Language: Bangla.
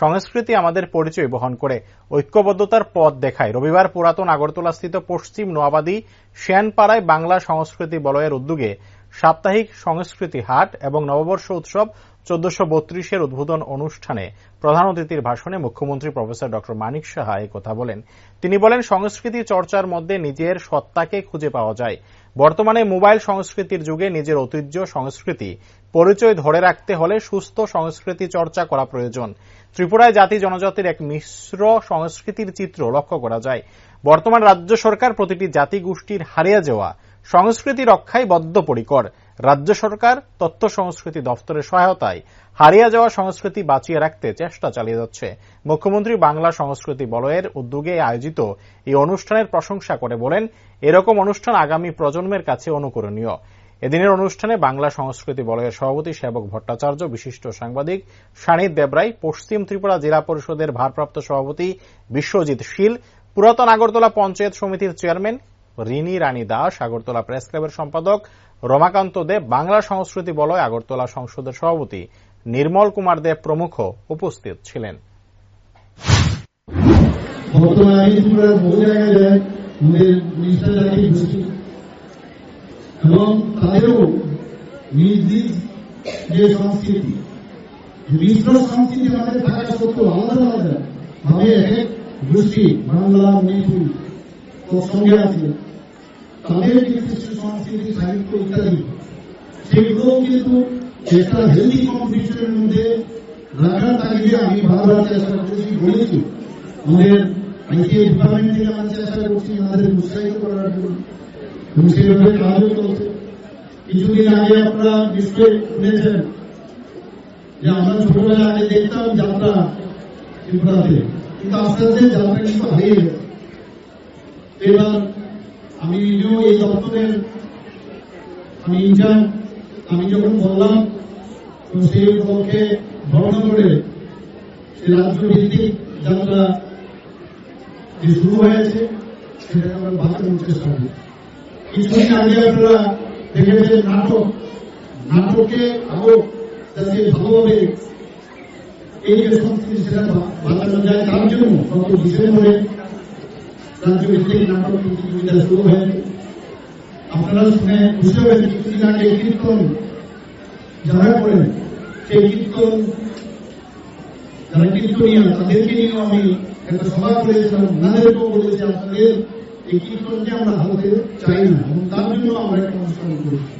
সংস্কৃতি আমাদের পরিচয় বহন করে। ঐক্যবদ্ধতার পথ দেখায়। রবিবার পুরাতন আগরতলাস্থিত পশ্চিম নোয়াবাদী শ্যানপাড়ায় বাংলা সংস্কৃতি বলয়ের উদ্যোগে সাপ্তাহিক সংস্কৃতি হাট এবং নববর্ষ উৎসব চোদ্দশো বত্রিশের উদ্বোধন অনুষ্ঠানে প্রধান অতিথির ভাষণে মুখ্যমন্ত্রী প্রফেসর ড মানিক সাহা কথা বলেন। তিনি বলেন, সংস্কৃতি চর্চার মধ্যে নিজের সত্তাকে খুঁজে পাওয়া যায়। বর্তমানে মোবাইল সংস্কৃতির যুগে নিজের ঐতিহ্য, সংস্কৃতি পরিচয় ধরে রাখতে হলে সুস্থ সংস্কৃতি চর্চা করা প্রয়োজন। ত্রিপুরায় জাতি জনজাতির এক মিশ্র সংস্কৃতির চিত্র লক্ষ্য করা যায়। বর্তমান রাজ্য সরকার প্রতিটি জাতিগোষ্ঠীর হারিয়ে যাওয়া সংস্কৃতি রক্ষায় বদ্ধপরিকর। রাজ্য সরকার তথ্য সংস্কৃতি দফতরের সহায়তায় হারিয়ে যাওয়া সংস্কৃতি বাঁচিয়ে রাখতে চেষ্টা চালিয়ে যাচ্ছে। মুখ্যমন্ত্রী বাংলা সংস্কৃতি বলয়ের উদ্যোগে আয়োজিত এই অনুষ্ঠানের প্রশংসা করে বলেন, এরকম অনুষ্ঠান আগামী প্রজন্মের কাছে অনুকরণীয়। এদিনের অনুষ্ঠানে বাংলা সংস্কৃতি বলয়ের সভাপতি সেবক ভট্টাচার্য, বিশিষ্ট সাংবাদিক সানিদ দেবরাই, পশ্চিম ত্রিপুরা জেলা পরিষদের ভারপ্রাপ্ত সভাপতি বিশ্বজিৎ শীল, পুরাতন আগরতলা পঞ্চায়েত সমিতির চেয়ারম্যান রিনি রানী দাস, আগরতলা প্রেস ক্লাবের সম্পাদক, রমাকান্ত দেব বাংলা সংস্কৃতি বলয়, আগরতলা সংসদের সভাপতি, নির্মল কুমার দেব প্রমুখ উপস্থিত ছিলেন। এবং তাদেরও যে সংস্কৃতি, মিশ্র সংস্কৃতি আমাদের থাকা সত্ত্বেও আলাদা আলাদা ভাবে এক এক গোষ্ঠী বাংলা মণিপুর তোর সঙ্গে আছে। তাদের যে কৃষ্ণ সংস্কৃতি সাহিত্য ইত্যাদি সেগুলো কিন্তু একটা হেলদি কম্পিটিশনের মধ্যে রাখার তাগিদে আমি বারবার চেষ্টা করেছি বলেছি আমাদের আইটিআই ডিপার্টমেন্ট থেকে আমরা চেষ্টা করছি আমাদের উৎসাহিত করার জন্য এবং সেভাবে কাজও চলছে কিছুদিন আগে আপনারা নিশ্চয়ই শুনেছেন যে আমরা ছোটবেলা আগে দেখতাম যাত্রা ত্রিপুরাতে আমি নিজেও এই দপ্তরের আমি ইনচার্জ আমি যখন বললাম, তো সেই উপলক্ষে ভ্রমণ করে রাজ্য ভিত্তিক যাত্রা যে শুরু হয়েছে, সেটা আমরা বাঁচানোর চেষ্টা করি কিছুদিন আগে আপনারা দেখেছেন নাটক। নাটকে আরও যাতে ভালোভাবে এই যে সংস্কৃতি সেটা বাঁচানো যায় তার জন্য, গত ডিসেম্বরে রাজ্য ভিত্তিক নাটক প্রতিযোগিতা শুরু হয়েছে আপনারা শুনে খুশি হয়েছে কিছুদিন আগে কীর্তন যারা করেন সেই কীর্তন যারা কীর্তনীয় তাদেরকে নিয়েও আমি একটা সভা করেছিলাম ওনাদেরকেও বলেছি আপনাদের এই কীর্তনকে আমরা হারাতে চাই না এবং তার জন্য আমরা একটা অনুষ্ঠান করেছি